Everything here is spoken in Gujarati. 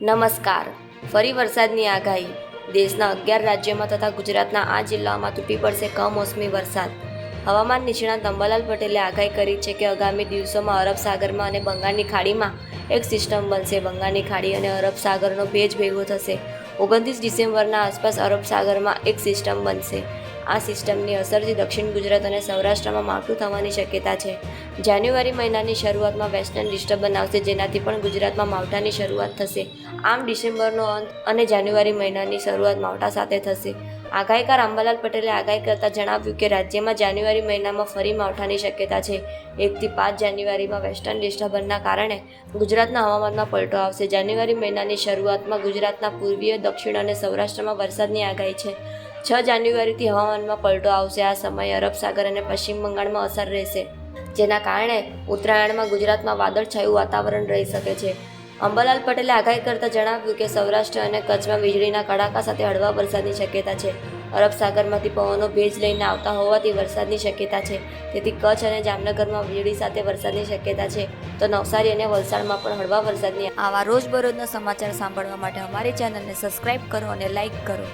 નમસ્કાર. ફરી વરસાદની આગાહી. દેશના અગિયાર રાજ્યોમાં તથા ગુજરાતના આ જિલ્લાઓમાં તૂટી પડશે કમોસમી વરસાદ. હવામાન નિષ્ણાત અંબાલાલ પટેલે આગાહી કરી છે કે આગામી દિવસોમાં અરબ સાગરમાં અને બંગાળની ખાડીમાં એક સિસ્ટમ બનશે. બંગાળની ખાડી અને અરબ સાગરનો ભેજ ભેગો થશે. ઓગણત્રીસ ડિસેમ્બરના આસપાસ અરબ સાગરમાં એક સિસ્ટમ બનશે. આ સિસ્ટમની અસરથી દક્ષિણ ગુજરાત અને સૌરાષ્ટ્રમાં માવઠું થવાની શક્યતા છે. જાન્યુઆરી મહિનાની શરૂઆતમાં વેસ્ટર્ન ડિસ્ટર્બ આવશે જેનાથી પણ ગુજરાતમાં માવઠાની શરૂઆત થશે. આમ ડિસેમ્બરનો અંત અને જાન્યુઆરી મહિનાની શરૂઆત માવઠા સાથે થશે. આગાહીકાર અંબાલાલ પટેલે આગાહી કરતાં જણાવ્યું કે, રાજ્યમાં જાન્યુઆરી મહિનામાં ફરી માવઠાની શક્યતા છે. એકથી પાંચ જાન્યુઆરીમાં વેસ્ટર્ન ડિસ્ટર્બન્સના કારણે ગુજરાતના હવામાનમાં પલટો આવશે. જાન્યુઆરી મહિનાની શરૂઆતમાં ગુજરાતના પૂર્વીય, દક્ષિણ અને સૌરાષ્ટ્રમાં વરસાદની આગાહી છે. છ જાન્યુઆરીથી હવામાનમાં પલટો આવશે. આ સમયે અરબ સાગર અને પશ્ચિમ બંગાળમાં અસર રહેશે. જેના કારણે ઉત્તરાયણમાં ગુજરાતમાં વાદળછાયું વાતાવરણ રહી શકે છે. અંબાલાલ પટેલે આગાહી કરતા જણાવ્યું કે સૌરાષ્ટ્ર અને કચ્છમાં વીજળીના કડાકા સાથે હળવા વરસાદની શક્યતા છે. અરબ સાગરમાંથી પવનો ભેજ લઈને આવતા હોવાથી વરસાદની શક્યતા છે. તેથી કચ્છ અને જામનગરમાં વીજળી સાથે વરસાદની શક્યતા છે. તો નવસારી અને વલસાડમાં પણ હળવા વરસાદની આવા રોજબરોજના સમાચાર સાંભળવા માટે અમારી ચેનલને સબસ્ક્રાઇબ કરો અને લાઇક કરો.